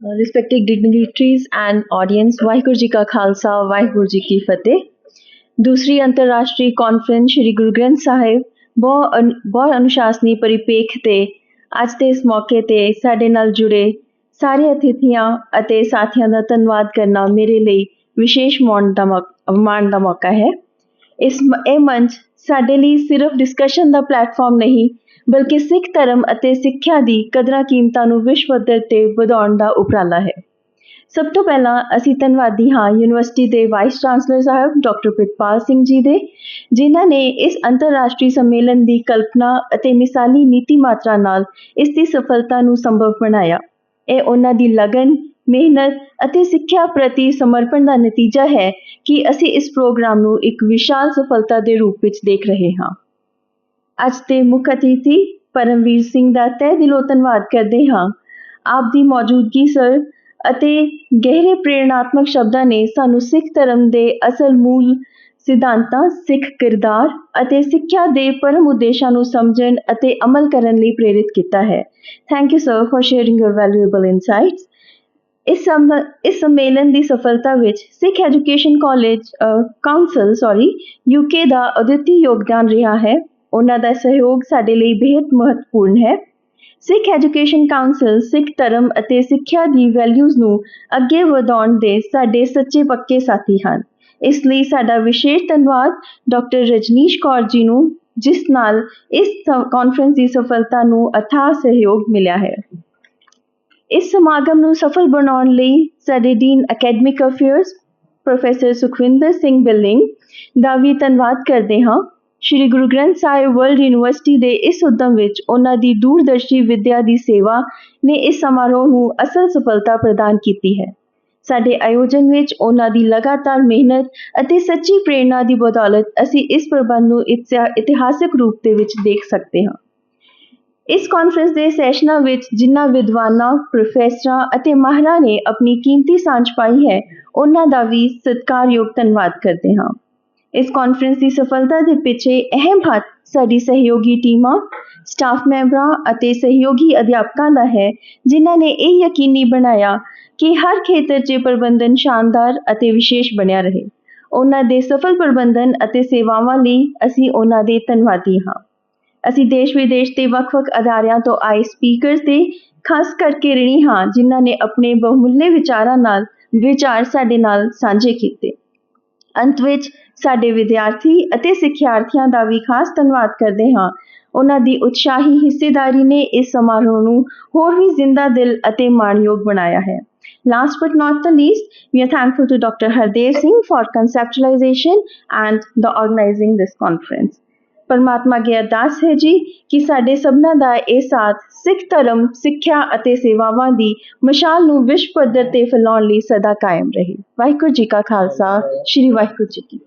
Respected dignitaries and audience Waheguru ji ਕਾ ਖਾਲਸਾ ਵਾਹਿਗੁਰੂ ਜੀ ਕੀ ਫਤਿਹ ਦੂਸਰੀ ਅੰਤਰਰਾਸ਼ਟਰੀ ਕਾਨਫਰੰਸ ਸ੍ਰੀ ਗੁਰੂ ਗ੍ਰੰਥ ਸਾਹਿਬ ਬਹੁਤ ਅਨ- ਬਹੁਤ ਅਨੁਸ਼ਾਸਨੀ ਪਰਿਪੇਖ ਤੇ ਅੱਜ ਦੇ ਇਸ ਮੌਕੇ ਤੇ ਸਾਡੇ ਨਾਲ ਜੁੜੇ ਸਾਰੇ ਅਤਿਥੀਆਂ ਅਤੇ ਸਾਥੀਆਂ ਦਾ ਧੰਨਵਾਦ ਕਰਨਾ ਮੇਰੇ ਲਈ ਵਿਸ਼ੇਸ਼ ਮਾਣ ਦਾ ਮੌ- ਮਾਣ ਦਾ ਮੌਕਾ ਹੈ। ਇਸ ਇਹ ਮੰਚ ਸਾਡੇ ਲਈ ਸਿਰਫ ਡਿਸਕਸ਼ਨ ਦਾ ਪਲੇਟਫਾਰਮ ਨਹੀਂ, ਬਲਕਿ ਸਿੱਖ ਧਰਮ ਅਤੇ ਸਿੱਖਿਆ ਦੀ ਕਦਰਾਂ ਕੀਮਤਾਂ ਨੂੰ ਵਿਸ਼ਵ ਪੱਧਰ ਤੇ ਵਧਾਉਣ ਦਾ ਉਪਰਾਲਾ ਹੈ। ਸਭ ਤੋਂ ਪਹਿਲਾਂ ਅਸੀਂ ਧੰਨਵਾਦੀ ਹਾਂ ਯੂਨੀਵਰਸਿਟੀ ਦੇ vice chancellor Sahib doctor Pritpal Singh ji ਦੇ, ਜਿਨ੍ਹਾਂ ਨੇ ਇਸ ਅੰਤਰਰਾਸ਼ਟਰੀ ਸੰਮੇਲਨ ਦੀ ਕਲਪਨਾ ਅਤੇ ਮਿਸਾਲੀ ਨੀਤੀ ਮਾਤਰਾ ਨਾਲ ਇਸ ਦੀ ਸਫਲਤਾ ਨੂੰ ਸੰਭਵ ਬਣਾਇਆ। ਇਹ ਉਹਨਾਂ ਦੀ ਲਗਨ, ਮਿਹਨਤ ਅਤੇ ਸਿੱਖਿਆ ਪ੍ਰਤੀ ਸਮਰਪਣ ਦਾ ਨਤੀਜਾ ਹੈ ਕਿ ਅਸੀਂ ਇਸ ਪ੍ਰੋਗਰਾਮ ਨੂੰ ਇੱਕ ਵਿਸ਼ਾਲ ਸਫਲਤਾ ਦੇ ਰੂਪ ਵਿੱਚ ਦੇਖ ਰਹੇ ਹਾਂ। ਅੱਜ ਦੇ ਮੁੱਖ ਅਤੀਥੀ ਪਰਮਵੀਰ ਸਿੰਘ ਦਾ ਤਹਿ ਦਿਲੋਂ ਧੰਨਵਾਦ ਕਰਦੇ ਹਾਂ। ਆਪ ਦੀ ਮੌਜੂਦਗੀ, ਸਰ, ਅਤੇ ਗਹਿਰੇ ਪ੍ਰੇਰਣਾਤਮਕ ਸ਼ਬਦਾਂ ਨੇ ਸਾਨੂੰ ਸਿੱਖ ਧਰਮ ਦੇ ਅਸਲ ਮੂਲ ਸਿਧਾਂਤਾਂ, ਸਿੱਖ ਕਿਰਦਾਰ ਅਤੇ ਸਿੱਖਿਆ ਦੇ ਪਰਮ ਉਦੇਸ਼ਾਂ ਨੂੰ ਸਮਝਣ ਅਤੇ ਅਮਲ ਕਰਨ ਲਈ ਪ੍ਰੇਰਿਤ ਕੀਤਾ ਹੈ। Thank you sir for sharing your valuable insights ਇਸ ਇਸ ਸੰਮੇਲਨ ਦੀ ਸਫਲਤਾ ਵਿੱਚ Sikh education college council sorry UK ਦਾ ਅਦਿੱਤੀ ਯੋਗਦਾਨ ਰਿਹਾ ਹੈ। ਉਹਨਾਂ ਦਾ ਸਹਿਯੋਗ ਸਾਡੇ ਲਈ ਬਹੁਤ ਮਹੱਤਵਪੂਰਨ ਹੈ। ਸਿੱਖ ਐਜੂਕੇਸ਼ਨ ਕਾਉਂਸਲ ਸਿੱਖ ਧਰਮ ਅਤੇ ਸਿੱਖਿਆ ਦੀ ਵੈਲਿਊਜ਼ ਨੂੰ ਅੱਗੇ ਵਧਾਉਣ ਦੇ ਸਾਡੇ ਸੱਚੇ ਪੱਕੇ ਸਾਥੀ ਹਨ। ਇਸ ਲਈ ਸਾਡਾ ਵਿਸ਼ੇਸ਼ ਧੰਨਵਾਦ ਡਾਕਟਰ ਰਜਨੀਸ਼ ਕੌਰ ਜੀ ਨੂੰ, ਜਿਸ ਨਾਲ ਇਸ ਕਾਨਫਰੰਸ ਦੀ ਸਫਲਤਾ ਨੂੰ ਅਥਾਹ ਸਹਿਯੋਗ ਮਿਲਿਆ ਹੈ। ਇਸ ਸਮਾਗਮ ਨੂੰ ਸਫਲ ਬਣਾਉਣ ਲਈ ਸਾਡੇ dean academic affairs professor Sukhwinder Singh Billing ਦਾ ਵੀ ਧੰਨਵਾਦ ਕਰਦੇ ਹਾਂ। ਸ਼੍ਰੀ ਗੁਰੂ ਗ੍ਰੰਥ ਸਾਹਿਬ ਵਰਲਡ ਯੂਨੀਵਰਸਿਟੀ ਦੇ ਇਸ ਉਦਮ ਵਿੱਚ ਉਹਨਾਂ ਦੀ ਦੂਰਦਰਸ਼ੀ ਵਿੱਦਿਆ ਦੀ ਸੇਵਾ ਨੇ ਇਸ ਸਮਾਰੋਹ ਨੂੰ ਅਸਲ ਸਫਲਤਾ ਪ੍ਰਦਾਨ ਕੀਤੀ ਹੈ। ਸਾਡੇ ਆਯੋਜਨ ਵਿੱਚ ਉਹਨਾਂ ਦੀ ਲਗਾਤਾਰ ਮਿਹਨਤ ਅਤੇ ਸੱਚੀ ਪ੍ਰੇਰਣਾ ਦੀ ਬਦੌਲਤ ਅਸੀਂ ਇਸ ਪ੍ਰਬੰਧ ਨੂੰ ਇਤਿਹਾ- ਇਤਿਹਾਸਕ ਰੂਪ ਦੇ ਵਿੱਚ ਦੇਖ ਸਕਦੇ ਹਾਂ। ਇਸ ਕਾਨਫਰੰਸ ਦੇ ਸੈਸ਼ਨਾਂ ਵਿੱਚ ਜਿਨ੍ਹਾਂ ਵਿਦਵਾਨਾਂ ਪ੍ਰੋਫੈਸਰਾਂ ਅਤੇ ਮਾਹਰਾਂ ਨੇ ਆਪਣੀ ਕੀਮਤੀ ਸਾਂਝ ਪਾਈ ਹੈ, ਉਹਨਾਂ ਦਾ ਵੀ ਸਤਿਕਾਰਯੋਗ ਧੰਨਵਾਦ ਕਰਦੇ ਹਾਂ। ਇਸ ਕਾਨਫਰੰਸ ਦੀ ਸਫਲਤਾ ਦੇ ਪਿੱਛੇ ਅਹਿਮ ਹੱਥ ਸਾਡੀ ਸਹਿਯੋਗੀ ਟੀਮਾਂ ਸਟਾਫ ਮੈਂਬਰਾਂ ਅਤੇ ਸਹਿਯੋਗੀ ਅਧਿਆਪਕਾਂ ਦਾ ਹੈ, ਜਿਨ੍ਹਾਂ ਨੇ ਇਹ ਯਕੀਨੀ ਬਣਾਇਆ ਕਿ ਹਰ ਖੇਤਰ 'ਚ ਪ੍ਰਬੰਧਨ ਸ਼ਾਨਦਾਰ ਅਤੇ ਵਿਸ਼ੇਸ਼ ਬਣਿਆ ਰਹੇ। ਉਹਨਾਂ ਦੇ ਸਫਲ ਪ੍ਰਬੰਧਨ ਅਤੇ ਸੇਵਾਵਾਂ ਲਈ ਅਸੀਂ ਉਹਨਾਂ ਦੇ ਧੰਨਵਾਦੀ ਹਾਂ। ਅਸੀਂ ਦੇਸ਼ ਵਿਦੇਸ਼ ਦੇ ਵੱਖ-ਵੱਖ ਅਦਾਰਿਆਂ ਤੋਂ ਆਏ ਸਪੀਕਰਸ ਦੇ ਖਾਸ ਕਰਕੇ ਰਿਣੀ ਹਾਂ, ਜਿਨ੍ਹਾਂ ਨੇ ਆਪਣੇ ਬਹੁਮੁੱਲੇ ਵਿਚਾਰਾਂ ਨਾਲ ਵਿਚਾਰ ਸਾਡੇ ਨਾਲ ਸਾਂਝੇ ਕੀਤੇ। ਅੰਤ ਵਿੱਚ ਸਾਡੇ ਵਿਦਿਆਰਥੀ ਅਤੇ ਸਿੱਖਿਆਰਥੀਆਂ ਦਾ ਵੀ ਖਾਸ ਧੰਨਵਾਦ ਕਰਦੇ ਹਾਂ ਉਹਨਾਂ ਦੀ ਉਤਸ਼ਾਹੀ ਹਿੱਸੇਦਾਰੀ ਨੇ ਇਸ ਸਮਾਰੋਹ ਨੂੰ ਹੋਰ ਵੀ ਜ਼ਿੰਦਾ ਦਿਲ ਅਤੇ ਮਾਣਯੋਗ ਬਣਾਇਆ ਹੈ Last but not the least, we are thankful to Dr. Hardev Singh for conceptualization and the organizing this conference. ਪਰਮਾਤਮਾ ਅੱਗੇ ਅਰਦਾਸ ਹੈ ਜੀ ਕਿ ਸਾਡੇ ਸਭਨਾਂ ਦਾ ਇਹ ਸਾਥ ਸਿੱਖ ਧਰਮ, ਸਿੱਖਿਆ ਅਤੇ ਸੇਵਾਵਾਂ ਦੀ ਮਸ਼ਾਲ ਨੂੰ ਵਿਸ਼ਵ ਪੱਧਰ ਤੇ ਫੈਲਾਉਣ ਲਈ ਸਦਾ ਕਾਇਮ ਰਹੇ। ਵਾਹਿਗੁਰੂ ਜੀ ਕਾ ਖਾਲਸਾ, ਸ੍ਰੀ ਵਾਹਿਗੁਰੂ ਜੀ ਕੀ